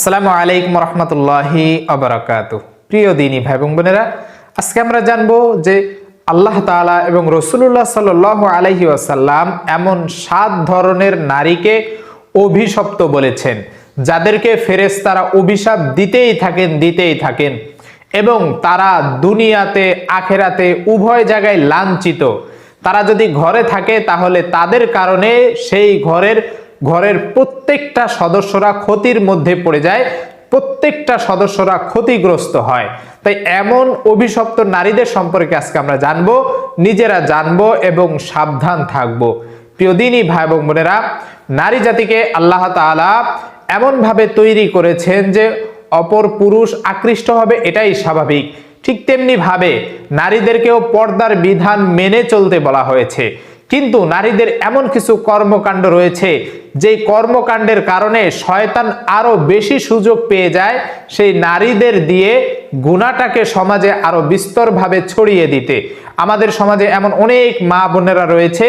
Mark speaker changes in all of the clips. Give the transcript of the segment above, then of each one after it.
Speaker 1: আসসালামু আলাইকুম রহমতুল্লাহি আবরাকাত। প্রিয় দিনী ভাই এবং বোনেরা, আজকে আমরা জানব যে আল্লাহ তাআলা এবং রসুল্লাহ সাল আলাইহি আসাল্লাম এমন সাত ধরনের নারীকে অভিশপ্ত বলেছেন, যাদেরকে ফেরেস তারা অভিশাপ দিতেই থাকেন দিতেই থাকেন এবং তারা দুনিয়াতে, আখেরাতে উভয় জায়গায় লাঞ্ছিত। তারা যদি ঘরে থাকে তাহলে তাদের কারণে সেই ঘরের ঘরের প্রত্যেকটা সদস্যরা ক্ষতির মধ্যে পড়ে যায়, প্রত্যেকটা সদস্যরা ক্ষতিগ্রস্ত হয়। তাই এমন অভিশপ্ত নারীদের সম্পর্কে আজকে আমরা জানব, নিজেরা জানব এবং সাবধান থাকব। প্রিয় দিনই ভাই এবং বোনেরা, নারী জাতিকে আল্লাহ তাআলা এমনভাবে তৈরি করেছেন যে অপর পুরুষ আকৃষ্ট হবে, এটাই স্বাভাবিক। ঠিক তেমনি ভাবে নারীদেরকেও পর্দার বিধান মেনে চলতে বলা হয়েছে। কিন্তু নারীদের এমন কিছু কর্মকাণ্ড রয়েছে যে কর্মকাণ্ডের কারণে শয়তান আরও বেশি সুযোগ পেয়ে যায় সেই নারীদের দিয়ে গুণাটাকে সমাজে আরও বিস্তরভাবে ছড়িয়ে দিতে। আমাদের সমাজে এমন অনেক মা বোনেরা রয়েছে,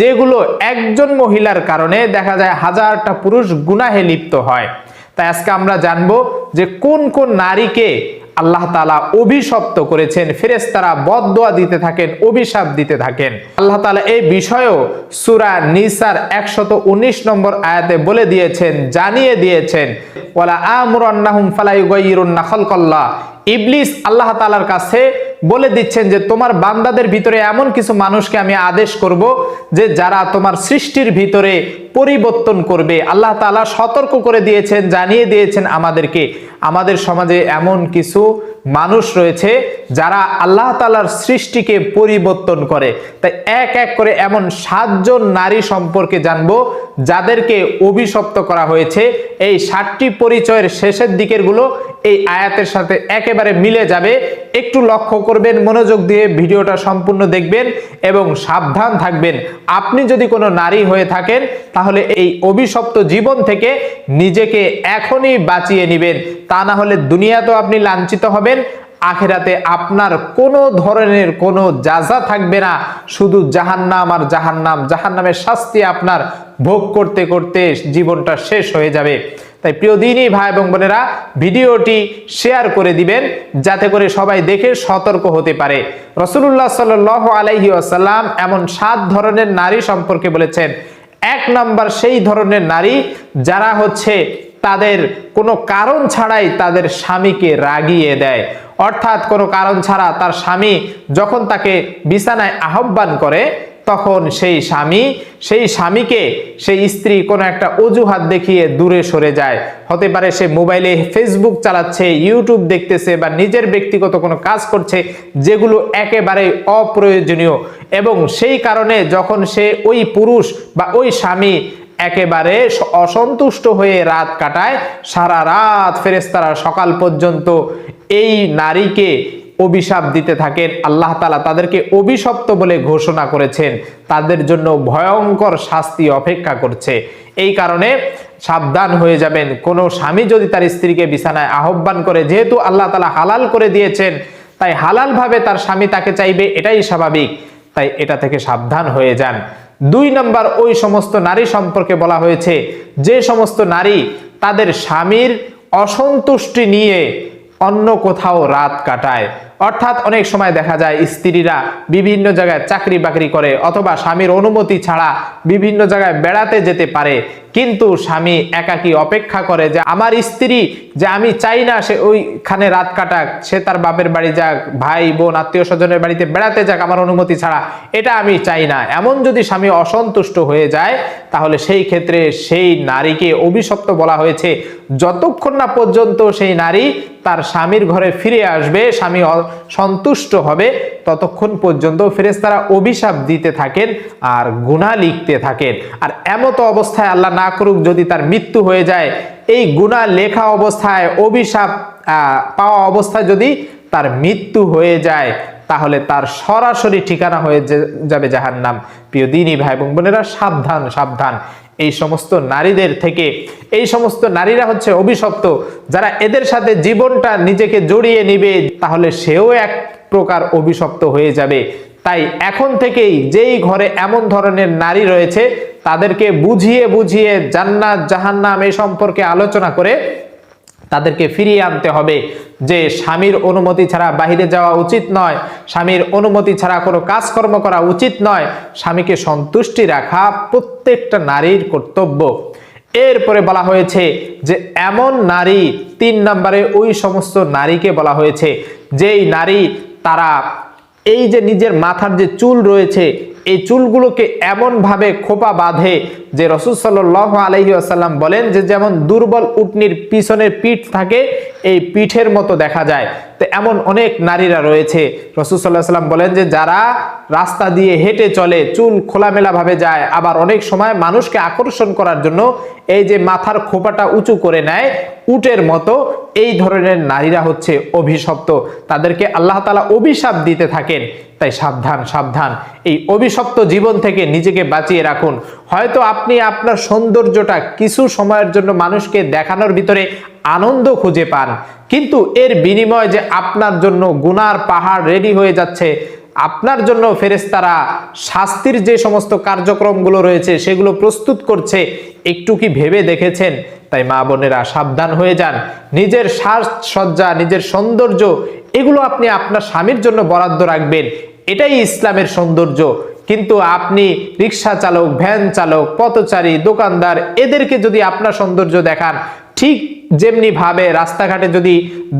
Speaker 1: যেগুলো একজন মহিলার কারণে দেখা যায় হাজারটা পুরুষ গুনাহে লিপ্ত হয়। তাই আজকে আমরা জানব যে কোন কোন নারীকে আল্লাহ তালা অভিশপ্ত করেছেন ফেরেস্তারা বদোয়া দিতে থাকেন, অভিশাপ দিতে থাকেন। আল্লাহ তালা এই বিষয়েও সুরা নিসার একশত উনিশ নম্বর আয়াতে বলে দিয়েছেন, জানিয়ে দিয়েছেন ওলা আমরান্না হুম আমরান্নাহুম ফালাইগাইরুন্না খলকল্লা ইবলিস আল্লাহ তালার কাছে বলে দিচ্ছেন যে তোমার বান্দাদের ভিতরে এমন কিছু মানুষকে আমি আদেশ করব যে যারা তোমার সৃষ্টির ভিতরে পরিবর্তন করবে। আল্লাহ তালা সতর্ক করে দিয়েছেন, জানিয়ে দিয়েছেন আমাদেরকে। আমাদের সমাজে এমন কিছু মানুষ রয়েছে যারা আল্লাহ তালার সৃষ্টিকে পরিবর্তন করে। তাই এক এক করে এমন সাতজন নারী সম্পর্কে জানব, যাদেরকে অভিশপ্ত করা হয়েছে। এই ষাটটি পরিচয়ের শেষের দিকেরগুলো এই আয়াতের সাথে একেবারে মিলে যাবে। একটু লক্ষ্য করবেন, মনোযোগ দিয়ে ভিডিওটা সম্পূর্ণ দেখবেন এবং সাবধান থাকবেন। আপনি যদি কোনো নারী হয়ে থাকেন, তাহলে এই অভিশপ্ত জীবন থেকে নিজেকে এখনই বাঁচিয়ে নেবেন। তা না হলে দুনিয়া তো আপনি লাঞ্ছিত হবেন আখেরাতে আপনার কোনো ধরনের কোনো যাজা থাকবে না। শুধু জাহান্নাম আর জাহান্নাম। জাহান্নামের শাস্তি আপনার ভোগ করতে করতে জীবনটা শেষ হয়ে যাবে। তাই প্রিয় দিনই ভাই এবং বোনেরা, ভিডিওটি শেয়ার করে দিবেন, যাতে করে সবাই দেখে সতর্ক হতে পারে। রসুল্লাহ সাল আলাইহি আসাল্লাম এমন সাত ধরনের নারী সম্পর্কে বলেছেন। এক নাম্বার সেই ধরনের নারী যারা হচ্ছে তাদের কোনো কারণ ছাড়াই তাদের স্বামীকে রাগিয়ে দেয়। অর্থাৎ কোনো কারণ ছাড়া তার স্বামী যখন তাকে বিছানায় আহ্বান করে, তখন সেই স্বামী, সেই স্বামীকে সেই স্ত্রী কোনো একটা অজুহাত দেখিয়ে দূরে সরে যায়। হতে পারে সে মোবাইলে ফেসবুক চালাচ্ছে ইউটিউব দেখতেছে বা নিজের ব্যক্তিগত কোনো কাজ করছে, যেগুলো একেবারে অপ্রয়োজনীয়। এবং সেই কারণে যখন সে ওই পুরুষ বা ওই স্বামী একেবারে অসন্তুষ্ট হয়ে রাত কাটায়, সারা রাত ফেরেস্তারা সকাল পর্যন্ত এই নারীকে অভিশাপ দিতে থাকেন। আল্লাহ তালা তাদেরকে অভিশপ্ত বলে ঘোষণা করেছেন। তাদের জন্য ভয়ঙ্কর শাস্তি অপেক্ষা করছে। এই কারণে সাবধান হয়ে যাবেন। কোনো স্বামী যদি তার স্ত্রীকে বিছানায় আহ্বান করে, যেহেতু আল্লাহ তালা হালাল করে দিয়েছেন, তাই হালাল ভাবে তার স্বামী তাকে চাইবে, এটাই স্বাভাবিক। তাই এটা থেকে সাবধান হয়ে যান। দুই নম্বর ওই সমস্ত নারী সম্পর্কে বলা হয়েছে, যে সমস্ত নারী তাদের স্বামীর অসন্তুষ্টি নিয়ে অন্য কোথাও রাত কাটায়। অর্থাৎ অনেক সময় দেখা যায় স্ত্রীরা বিভিন্ন জায়গায় চাকরি বাকরি করে অথবা স্বামীর অনুমতি ছাড়া বিভিন্ন জায়গায় বেড়াতে যেতে পারে। কিন্তু স্বামী একাকি অপেক্ষা করে যে আমার স্ত্রী যে আমি চাই না সে ওইখানে রাত কাটাক, সে তার বাপের বাড়ি যাক, ভাই, বোন, আত্মীয় স্বজনের বাড়িতে বেড়াতে যাক আমার অনুমতি ছাড়া, এটা আমি চাই না। এমন যদি স্বামী অসন্তুষ্ট হয়ে যায়, তাহলে সেই ক্ষেত্রে সেই নারীকে অভিশপ্ত বলা হয়েছে। যতক্ষণ না পর্যন্ত সেই নারী তার স্বামীর ঘরে ফিরে আসবে, স্বামী সন্তুষ্ট হবে ততক্ষণ পর্যন্ত ফেরেস্তারা অভিশাপ দিতে থাকেন আর গুণা লিখতে থাকেন। আর এমতো অবস্থায় আল্লাহ না করুক যদি তার মৃত্যু হয়ে যায়, এই গুণা লেখা অবস্থায়, অভিশাপ পাওয়া অবস্থায় যদি তার মৃত্যু হয়ে যায়, তাহলে তার সরাসরি ঠিকানা হয়ে যাবে যাহার নাম প্রিয় দিনী ভাই এবং বোনেরা, সাবধান সাবধান। এই সমস্ত নারীদের থেকে। এই সমস্ত নারীরা হচ্ছে অভিশপ্ত। যারা এদের সাথে জীবনটা নিজেকে জড়িয়ে নিবে, তাহলে সেও এক প্রকার অভিশপ্ত হয়ে যাবে। তাই এখন থেকেই যেই ঘরে এমন ধরনের নারী রয়েছে, তাদেরকে বুঝিয়ে বুঝিয়ে জান্নাত জাহান্নাম এ সম্পর্কে আলোচনা করে তাদেরকে ফিরিয়ে আনতে হবে। যে স্বামীর অনুমতি ছাড়া বাহিরে যাওয়া উচিত নয়, স্বামীর অনুমতি ছাড়া কোনো কাজকর্ম করা উচিত নয়, স্বামীকে সন্তুষ্টি রাখা প্রত্যেকটা নারীর কর্তব্য। এরপরে বলা হয়েছে যে এমন নারী, তিন নম্বরে ওই সমস্ত নারীকে বলা হয়েছে, যেই নারী তারা এই যে নিজের মাথার যে চুল রয়েছে এই চুলগুলোকে এমনভাবে খোপা বাঁধে যে রসুল সাল্লাহ আলহি আসাল্লাম বলেন যে যেমন দুর্বল উটনির পিছনের পিঠ থাকে, এই পিঠের মতো দেখা যায়। তো এমন অনেক নারীরা রয়েছে। রসুল সাল্লাহ সাল্লাম বলেন যে, যারা রাস্তা দিয়ে হেঁটে চলে, চুল খোলামেলাভাবে যায়, আবার অনেক সময় মানুষকে আকর্ষণ করার জন্য এই যে মাথার খোপাটা উঁচু করে নেয়, উটের মতো, এই ধরনের নারীরা হচ্ছে অভিশপ্ত। তাদেরকে আল্লাহ তালা অভিশাপ দিতে থাকেন। তাই সাবধান সাবধান। এই অভিশপ্ত জীবন থেকে নিজেকে বাঁচিয়ে রাখুন। হয়তো আপনি আপনার সৌন্দর্যটা কিছু সময়ের জন্য মানুষকে দেখানোর ভিতরে আনন্দ খুঁজে পান। কিন্তু এর বিনিময় যে আপনার জন্য গুনার পাহাড় রেডি হয়ে যাচ্ছে, আপনার জন্য ফেরেস্তারা শাস্তির যে সমস্ত কার্যক্রমগুলো রয়েছে, সেগুলো প্রস্তুত করছে, একটু কি ভেবে দেখেছেন? তাই মা বোনেরা সাবধান হয়ে যান। নিজের সাজসজ্জা, নিজের সৌন্দর্য, এগুলো আপনি আপনার স্বামীর জন্য বরাদ্দ রাখবেন। এটাই ইসলামের সৌন্দর্য। কিন্তু আপনি রিক্সা চালক, ভ্যান চালক, পথচারী, দোকানদার, এদেরকে যদি আপনার সৌন্দর্য দেখান, ঠিক যেমনি ভাবে রাস্তাঘাটে যদি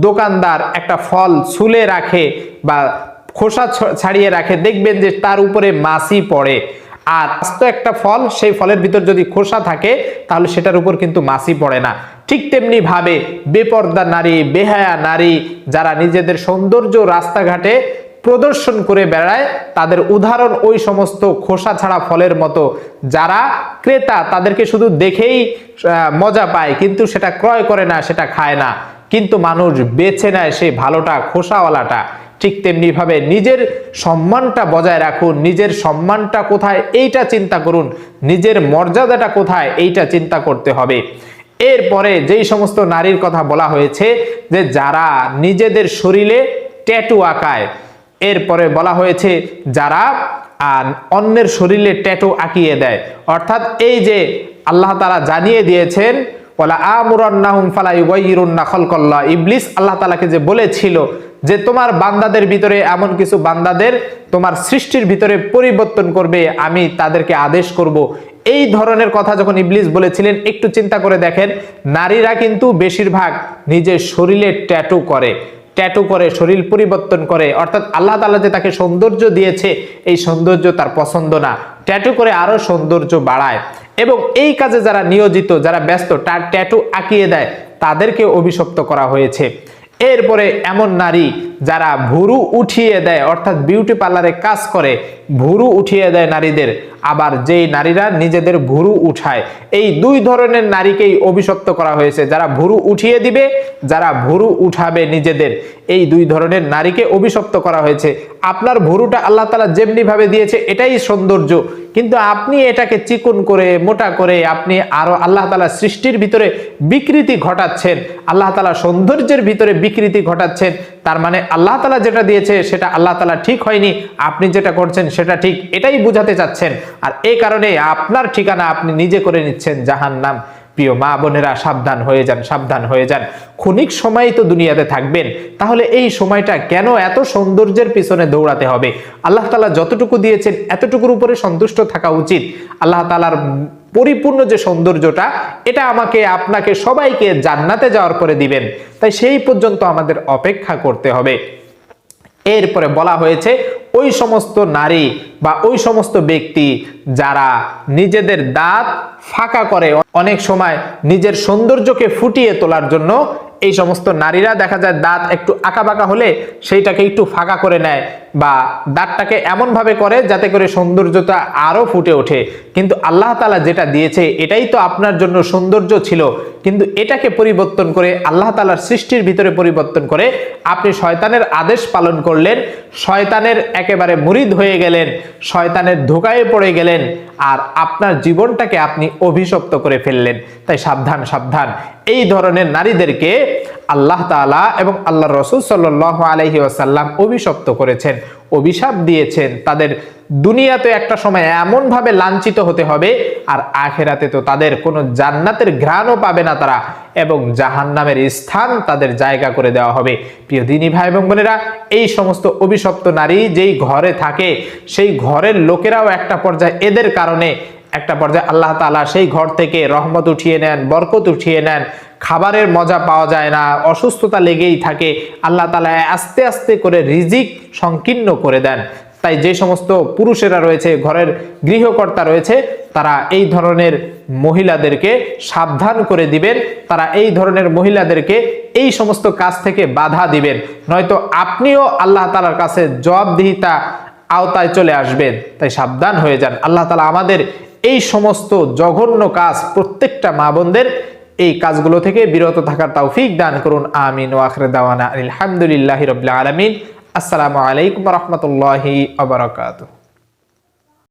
Speaker 1: দোকানদার একটা ফল ছুলে রাখে বা খোসা ছাড়িয়ে রাখে, দেখবেন যে তার উপরে মাছি পড়ে। আর আস্ত একটা ফল, সেই ফলের ভিতর যদি খোসা থাকে, তাহলে সেটার উপর কিন্তু মাছি পড়ে না। ঠিক তেমনি ভাবে বেপর্দা নারী, বেহায়া নারী, যারা নিজেদের সৌন্দর্য রাস্তাঘাটে প্রদর্শন করে বেড়ায়, তাদের উদাহরণ ওই সমস্ত খোসা ছাড়া ফলের মতো। যারা ক্রেতা, তাদেরকে শুধু দেখেই মজা পায়, কিন্তু সেটা ক্রয় করে না, সেটা খায় না। কিন্তু মানুষ বেছে নেয় সেই ভালোটা, খোসাওয়ালাটা। ঠিক তেমনি ভাবে নিজের সম্মানটা বজায় রাখুন, নিজের সম্মানটা কোথায়, এইটা চিন্তা করুন। নিজের মর্যাদাটা কোথায়, এইটা চিন্তা করতে হবে। এরপরে যেই সমস্ত নারীর কথা বলা হয়েছে, যে যারা নিজেদের শরীরে ট্যাটু আঁকায় এরপরে বলা হয়েছে, যারা আর অন্যের শরীরে ট্যাটু আঁকিয়ে দেয়। অর্থাৎ এই যে আল্লাহ তারা জানিয়ে দিয়েছেন ওলা আমুরান্নাহুম ফালা ইউগাইয়িরুন্না খলকল্লাহ। ইবলিস আল্লাহ তালাকে যে বলেছিল যে, তোমার বান্দাদের ভিতরে এমন কিছু বান্দাদের তোমার সৃষ্টির ভিতরে পরিবর্তন করবে, আমি তাদেরকে আদেশ করব। এই ধরনের কথা যখন ইবলিস বলেছিলেন, একটু চিন্তা করে দেখেন, নারীরা কিন্তু বেশিরভাগ নিজের শরীরে ট্যাটু করে। ট্যাটু করে, শরীর পরিবর্তন করে, অর্থাৎ আল্লাহ তালা যে তাকে সৌন্দর্য দিয়েছে, এই সৌন্দর্য তার পছন্দ না। ট্যাটু করে আরও সৌন্দর্য বাড়ায়। এবং এই কাজে যারা নিয়োজিত, যারা ব্যস্ত, তার ট্যাটু আঁকিয়ে দেয়, তাদেরকে অভিশপ্ত করা হয়েছে। এরপরে এমন নারী যারা ভুরু উঠিয়ে দেয়, অর্থাৎ বিউটি পার্লারে কাজ করে, ভুরু উঠিয়ে দেয় নারীদের। আবার যেই নারীরা নিজেদের ভুরু উঠায়, এই দুই ধরনের নারীকেই অভিশপ্ত করা হয়েছে। যারা ভুরু উঠিয়ে দিবে, যারা ভুরু উঠাবে নিজেদের, এই দুই ধরনের নারীকে অভিশপ্ত করা হয়েছে। আপনার ভুরুটা আল্লাহ তালা যেমনি ভাবে দিয়েছে, এটাই সৌন্দর্য। কিন্তু আপনি এটাকে চিকন করে, মোটা করে, আপনি আরও আল্লাহ তালা সৃষ্টির ভিতরে বিকৃতি ঘটাচ্ছেন, আল্লাহ তালা সৌন্দর্যের ভিতরে বিকৃতি ঘটাচ্ছেন তার মানে আল্লাহ তালা যেটা দিয়েছে সেটা আল্লাহ তালা ঠিক হয়নি, আপনি যেটা করছেন সেটা ঠিক, এটাই বুঝাতে চাচ্ছেন। আর এই কারণে আপনার ঠিকানা আপনি নিজে করে নিচ্ছেন জাহান নাম প্রিয় মা বোনেরা, সাবধান হয়ে যান, সাবধান হয়ে যান। ক্ষণিক সময় তো দুনিয়াতে থাকবেন। তাহলে এই সময়টা কেন এত সৌন্দর্যের পিছনে দৌড়াতে হবে? আল্লাহ তালা যতটুকু দিয়েছেন, এতটুকুর উপরে সন্তুষ্ট থাকা উচিত। আল্লাহ তালার পরিপূর্ণ যে সৌন্দর্যটা, এটা আমাকে, আপনাকে সবাইকে জান্নাতে যাওয়ার পরে দিবেন। তাই সেই পর্যন্ত আমাদের অপেক্ষা করতে হবে। এরপরে বলা হয়েছে ওই সমস্ত নারী বা ওই সমস্ত ব্যক্তি যারা নিজেদের দাঁত ফাঁকা করে অনেক সময় নিজের সৌন্দর্যকে ফুটিয়ে তোলার জন্য এই সমস্ত নারীরা দেখা যায় দাঁত একটু আঁকা বাঁকা হলে সেইটাকে একটু ফাঁকা করে নেয় বা দাঁতটাকে এমনভাবে করে যাতে করে সৌন্দর্যতা আরও ফুটে ওঠে। কিন্তু আল্লাহ তালা যেটা দিয়েছে, এটাই তো আপনার জন্য সৌন্দর্য ছিল। কিন্তু এটাকে পরিবর্তন করে আল্লাহ তালার সৃষ্টির ভিতরে পরিবর্তন করে আপনি শয়তানের আদেশ পালন করলেন, শয়তানের একেবারে মুরিদ হয়ে গেলেন, শয়তানের ধোকায় পড়ে গেলেন আর আপনার জীবনটাকে আপনি অভিশপ্ত করে ফেললেন। তাই সাবধান সাবধান। এই ধরনের নারীদেরকে আল্লাহ তাআলা এবং আল্লাহ রসুল সাল্লাহ আলহি আসাল্লাম অভিশপ্ত করেছেন, অভিশাপ দিয়েছেন। তাদের দুনিয়াতে একটা সময় এমনভাবে লাঞ্ছিত হতে হবে আর আখেরাতে তো তাদের কোনো জান্নাতের ঘ্রাণও পাবে না তারা এবং জাহান্নামের স্থান তাদের জায়গা করে দেওয়া হবে। প্রিয় দিনী ভাই এবং বোনেরা, এই সমস্ত অভিশপ্ত নারী যেই ঘরে থাকে, সেই ঘরের লোকেরাও একটা পর্যায়ে এদের কারণে, একটা পর্যায়ে আল্লাহ তাআলা সেই ঘর থেকে রহমত উঠিয়ে নেন, বরকত উঠিয়ে নেন। খাবারের মজা পাওয়া যায় না, অসুস্থতা লেগেই থাকে। আল্লাহ তালা আস্তে আস্তে করে রিজিক সংকীর্ণ করে দেন। তাই যে সমস্ত পুরুষেরা রয়েছে, ঘরের গৃহকর্তা রয়েছে, তারা এই ধরনের মহিলাদেরকে সাবধান করে দিবেন। তারা এই ধরনের মহিলাদেরকে এই সমস্ত কাজ থেকে বাধা দিবেন। নয়তো আপনিও আল্লাহ তালার কাছে জবাবদিহিতা আওতায় চলে আসবেন। তাই সাবধান হয়ে যান। আল্লাহ তালা আমাদের এই সমস্ত জঘন্য কাজ প্রত্যেকটা মা বোনদের এই কাজগুলো থেকে বিরত থাকার তৌফিক দান করুন, আমিন। ও আখরে দাওয়ানা আলহামদুলিল্লাহ রবিল্লা আলমিন। আসসালামু আলাইকুম রহমতুল্লাহি আবরকাত